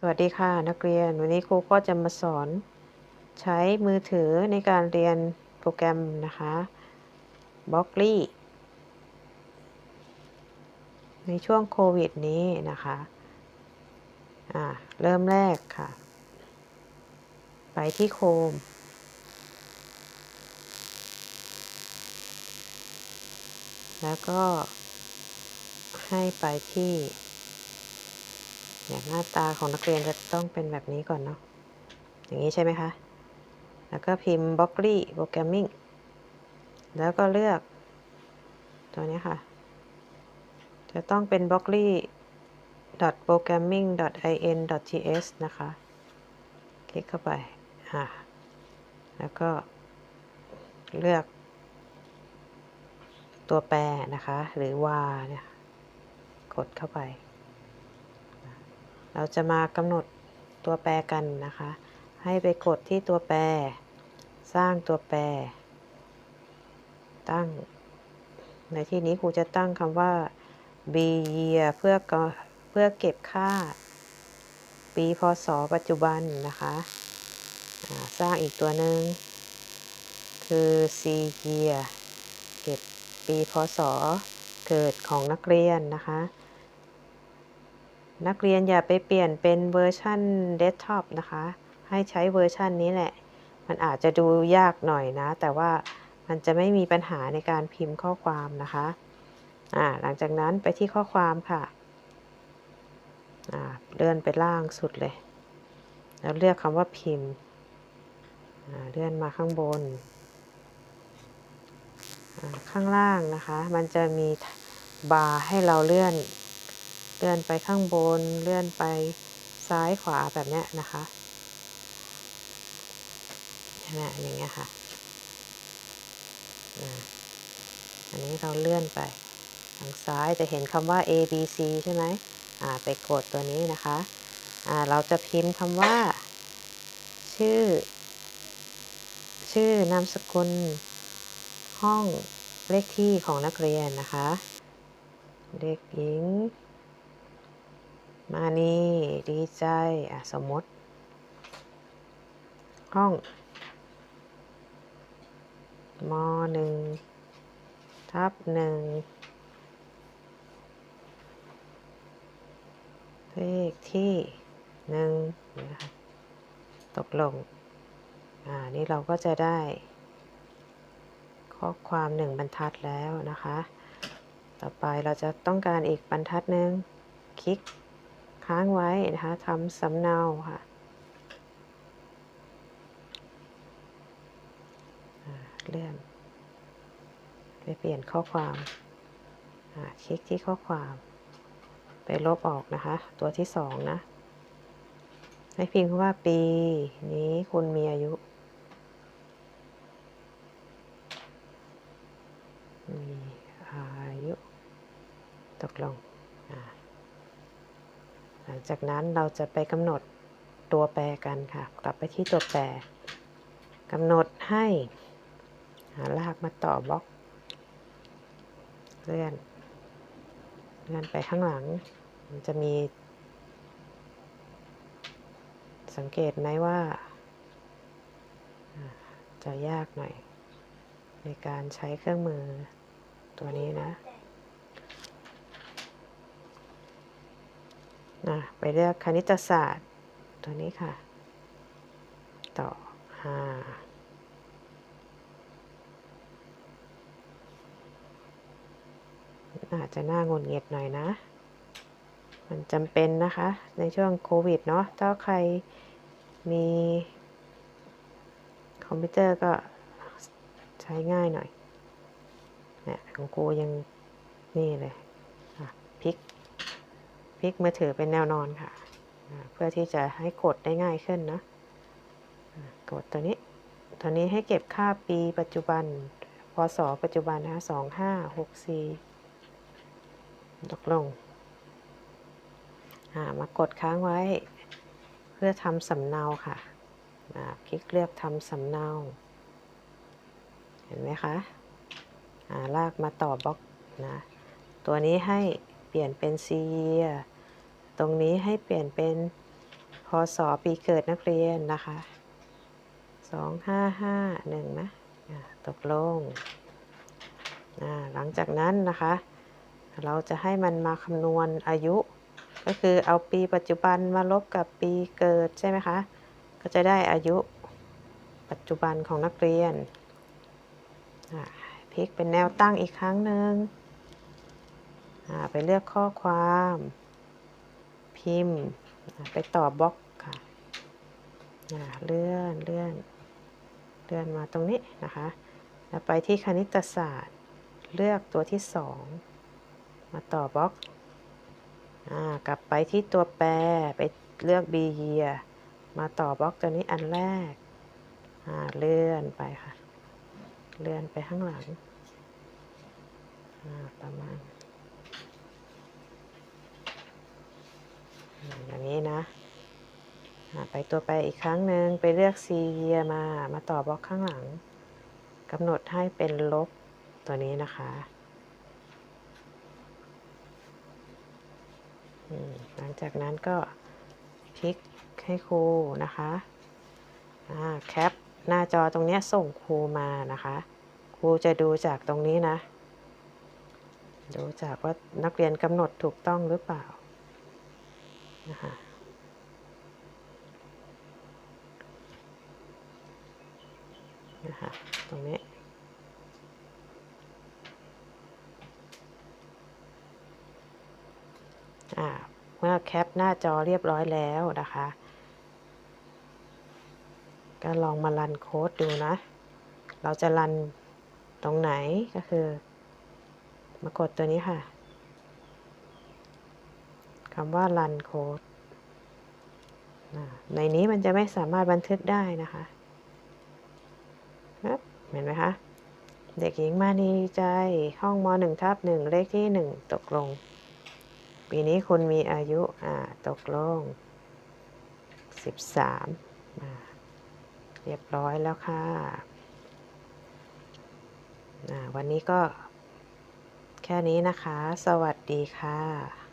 สวัสดีค่ะนักเรียน วันนี้ครูก็จะมาสอนใช้มือถือในการเรียนโปรแกรมนะคะบล็อกลี่ในช่วงโควิดนี้นะคะอ่าเริ่มแรกค่ะ ไปที่โคม แล้วก็ให้ไปที่ อย่างหน้าตาของนักเรียนจะต้องเป็นแบบนี้ก่อนเนาะ อย่างนี้ใช่ไหมคะ แล้วก็พิมพ์ b l o c k l y Programming แล้วก็เลือกตัวนี้ค่ะ จะต้องเป็น b l o c k l y programming in ts นะคะ คลิกเข้าไป อ่า แล้วก็เลือก ตัวแปรนะคะ หรือ var เนี่ย กดเข้าไป เราจะมากำหนดตัวแปรกันนะคะ ให้ไปกดที่ตัวแปร สร้างตัวแปร ตั้ง ในที่นี้ครูจะตั้งคำว่า b year เพื่อเพื่อเก็บค่า ปีพศ ปัจจุบันนะคะสร้างอีกตัวหนึ่งคือ c year เก็บปีพศ เกิดของนักเรียนนะคะ นักเรียนอย่าไปเปลี่ยนเป็นเวอร์ชันเดสก์ท็อปนะคะ ให้ใช้เวอร์ชันนี้แหละ มันอาจจะดูยากหน่อยนะ แต่ว่ามันจะไม่มีปัญหาในการพิมพ์ข้อความนะคะอ่าหลังจากนั้นไปที่ข้อความค่ะอ่าเลื่อนไปล่างสุดเลย แล้วเลือกคำว่าพิมพ์อ่าเลื่อนมาข้างบนข้างล่างนะคะ มันจะมีบาร์ให้เราเลื่อน เลื่อนไปข้างบน เลื่อนไปซ้ายขวาแบบนี้นะคะนะอย่างเงี้ยค่ะอันนี้เราเลื่อนไปทางซ้ายจะเห็นคำว่า A B C ใช่ไหมอ่าไปกดตัวนี้นะคะอ่าเราจะพิมพ์คำว่า ชื่อ ชื่อนามสกุล ห้องเลขที่ของนักเรียนนะคะ เด็กหญิง มานีดีใจอะสมมติ ห้องมหนึ่งทับหนึ่งเลขที่หนึ่งนะคะตกลง อ่า นี่เราก็จะได้ ข้อความหนึ่งบรรทัดแล้วนะคะ ต่อไปเราจะต้องการอีกบรรทัดหนึ่งคลิก ค้างไว้นะคะทำสำเนาค่ะเลื่อนไปเปลี่ยนข้อความคลิกที่ข้อความ ไปลบออกนะคะ ตัวที่สองนะให้พิมพ์ว่าปีนี้คุณมีอายุมีอายุ ตกลง หลังจากนั้นเราจะไปกำหนดตัวแปรกันค่ะ กลับไปที่ตัวแปรกำหนดให้หาลากมาต่อบล็อก เลื่อน เลื่อนไปข้างหลัง มันจะมี สังเกตไหมว่า จะยากหน่อย ในการใช้เครื่องมือตัวนี้นะ นะไปเลือกคณิตศาสตร์ ตัวนี้ค่ะ ต่อห้าอาจจะน่างนเงียดหน่อยนะ มันจำเป็นนะคะ ในช่วงโควิดเนาะ ถ้าใครมีคอมพิวเตอร์ก็ใช้ง่ายหน่อยเนี่ยของกูยังนี่เลยพลิก ลิกมือถือเป็นแนวนอนค่ะ เพื่อที่จะให้กดได้ง่ายขึ้นนะกดตัวนี้ ตัวนี้ให้เก็บค่าปีปัจจุบัน พศ ปัจจุบันนะคะสองห้าหกสี่ตกลง มากดค้างไว้ เพื่อทำสำเนาค่ะคลิกเลือกทำสำเนา เห็นไหมคะลากมาต่อบล็อกนะ ตัวนี้ให้เปลี่ยนเป็น C ตรงนี้ให้เปลี่ยนเป็นพศปีเกิดนักเรียนนะคะสองห้าห้าหนึ่งนะตกลง หลังจากนั้นนะคะ เราจะให้มันมาคำนวณอายุ ก็คือเอาปีปัจจุบันมาลบกับปีเกิดใช่ไหมคะ ก็จะได้อายุปัจจุบันของนักเรียนพลิกเป็นแนวตั้งอีกครั้งหนึ่งไปเลือกข้อความ พิมพ์ ไปต่อบล็อกค่ะเลื่อนเลื่อนเลื่อนมาตรงนี้นะคะ แล้วไปที่คณิตศาสตร์ เลือกตัวที่สองมาต่อบล็อกอ่ากลับไปที่ตัวแปรไปเลือก b year มาต่อบล็อกตัวนี้อันแรกอ่าเลื่อนไปค่ะ เลื่อนไปข้างหลังอ่าประมาณ อย่างนี้นะไปตัวแปอีกครั้งหนึ่งไปเลือก c year มา มาต่อบล็อกข้างหลังกำหนดให้เป็นลบตัวนี้นะคะหลังจากนั้นก็พลิกให้ครูนะคะแคปหน้าจอตรงนี้ส่งครูมานะคะ ครูจะดูจากตรงนี้นะ ดูจากว่านักเรียนกำหนดถูกต้องหรือเปล่า นะคะนะคะตรงนี้อ่าเมื่อแคปหน้าจอเรียบร้อยแล้วนะคะ ก็ลองมารันโค้ดดูนะ เราจะรันตรงไหนก็คือ มากดตัวนี้ค่ะ คำว่ารันโค้ดในนี้มันจะไม่สามารถบันทึกได้นะคะเห็นไหมคะ เด็กหญิงมานีใจห้องม .1 ทับ1เลขที่ 1 ตกลง ปีนี้คุณมีอายุอ่าตกลง 13อ่าเรียบร้อยแล้วค่ะวันนี้ก็แค่นี้นะคะ สวัสดีค่ะ